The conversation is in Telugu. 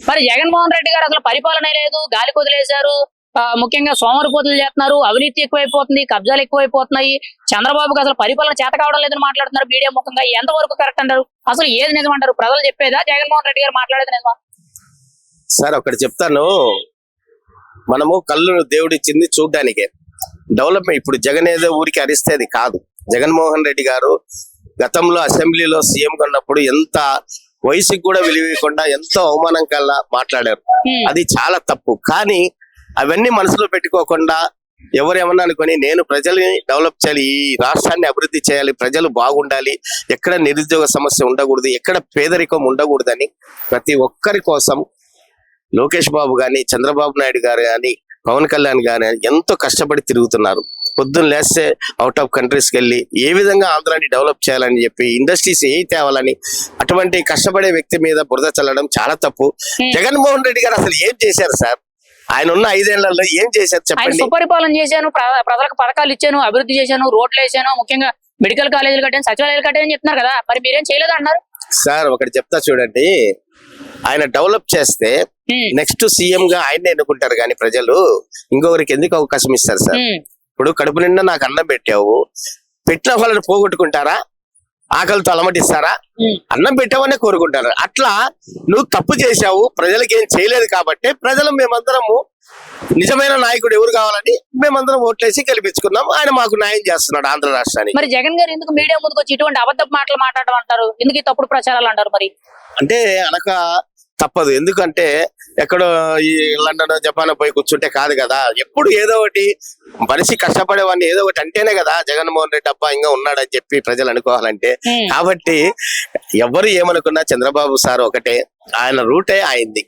మరి జగన్మోహన్ రెడ్డి గారు అసలు పరిపాలన లేదు గాలి కుదిలేశారు ముఖ్యంగా ముఖ్యంగా సోమరిపోతులు చేస్తున్నారు అవినీతి ఎక్కువైపోతుంది కబ్జాలు ఎక్కువైపోతున్నాయి. చంద్రబాబుకి అసలు పరిపాలన చేత కావడం లేదని మాట్లాడుతున్నారు మీడియా ముఖంగా. ఎంత వరకు కరెక్ట్ అంటారు? అసలు ఏది నిజం అంటారు? ప్రజలు చెప్పేదా? జగన్మోహన్ రెడ్డి గారు మాట్లాడేది నిజమా? సార్ ఒకటి చెప్తాను. మనము కళ్ళు దేవుడిచ్చింది చూడ్డానికే. డెవలప్మెంట్ ఇప్పుడు జగన్ ఏదో ఊరికి అరిస్తే అది కాదు. జగన్మోహన్ రెడ్డి గారు గతంలో అసెంబ్లీలో సీఎం ఉన్నప్పుడు ఎంత వయసుకి కూడా విలువకుండా ఎంతో అవమానం కల్లా మాట్లాడారు. అది చాలా తప్పు. కానీ అవన్నీ మనసులో పెట్టుకోకుండా ఎవరేమన్నా అనుకొని నేను ప్రజల్ని డెవలప్ చేయాలి ఈ రాష్ట్రాన్ని అభివృద్ధి చేయాలి ప్రజలు బాగుండాలి ఎక్కడ నిరుద్యోగ సమస్య ఉండకూడదు ఎక్కడ పేదరికం ఉండకూడదని ప్రతి ఒక్కరి కోసం లోకేష్ బాబు గాని చంద్రబాబు నాయుడు గారు గాని పవన్ కళ్యాణ్ గాని ఎంతో కష్టపడి తిరుగుతున్నారు. పొద్దున్న లేస్తే అవుట్ ఆఫ్ కంట్రీస్కి వెళ్ళి ఏ విధంగా ఆంధ్రాని డెవలప్ చేయాలని చెప్పి ఇండస్ట్రీస్ ఏ తేవాలని అటువంటి కష్టపడే వ్యక్తి మీద బురద చల్లడం చాలా తప్పు. Hmm. జగన్మోహన్ రెడ్డి గారు అసలు ఏం చేశారు సార్? ఆయన ఉన్న ఐదేళ్ళలో ఏం చేశారు ఆయన చెప్పండి? సుపరిపాలన చేశాను ప్ర- ప్రజలకు పథకాలు ఇచ్చాను అభివృద్ధి చేశాను రోడ్లు వేసాను ముఖ్యంగా మెడికల్ కాలేజీలు కట్టాను సచివాలయాలు కట్టాను చెప్తున్నారు కదా మరి మీరేం చేయలేదు అన్నారు? సార్ ఒకటి చెప్తా చూడండి. ఆయన డెవలప్ చేస్తే. నెక్స్ట్ సీఎం గా ఆయన్నే ఎన్నుకుంటారు కానీ ప్రజలు. ఇంకొకరికి ఎందుకు అవకాశం ఇస్తారు సార్? హ్మ్. ఇప్పుడు కడుపు నిండా నాకు అన్నం పెట్టావు. పెట్టిన వాళ్ళని పోగొట్టుకుంటారా? ఆకలితో అలమటిస్తారా. అన్నం పెట్టావనే కోరుకుంటారు? అట్లా నువ్వు తప్పు చేశావు. ప్రజలకి ఏం చేయలేదు కాబట్టి ప్రజలు మేమందరము నిజమైన నాయకుడు ఎవరు కావాలని మేమందరం ఓట్లేసి గెలిపించుకున్నాం. ఆయన మాకు న్యాయం చేస్తున్నాడు ఆంధ్ర రాష్ట్రానికి. మరి జగన్ గారు ఎందుకు మీడియా ముందుకు వచ్చి ఇటువంటి అబద్ధపు మాటలు మాట్లాడడం అంటారు? ఎందుకు తప్పుడు ప్రచారాలు అంటారు మరి? అంటే అనక తప్పదు. ఎందుకంటే ఎక్కడో ఈ లండన్ జపాన్ పోయి కూర్చుంటే కాదు కదా. ఎప్పుడు ఏదో ఒకటి మనిషి కష్టపడేవాడిని ఏదో ఒకటి అంటేనే కదా జగన్మోహన్ రెడ్డి అబ్బా ఇంకా ఉన్నాడని చెప్పి ప్రజలు అనుకోవాలంటే. కాబట్టి ఎవరు ఏమనుకున్నా చంద్రబాబు సార్ ఒకటే ఆయన రూటే అయింది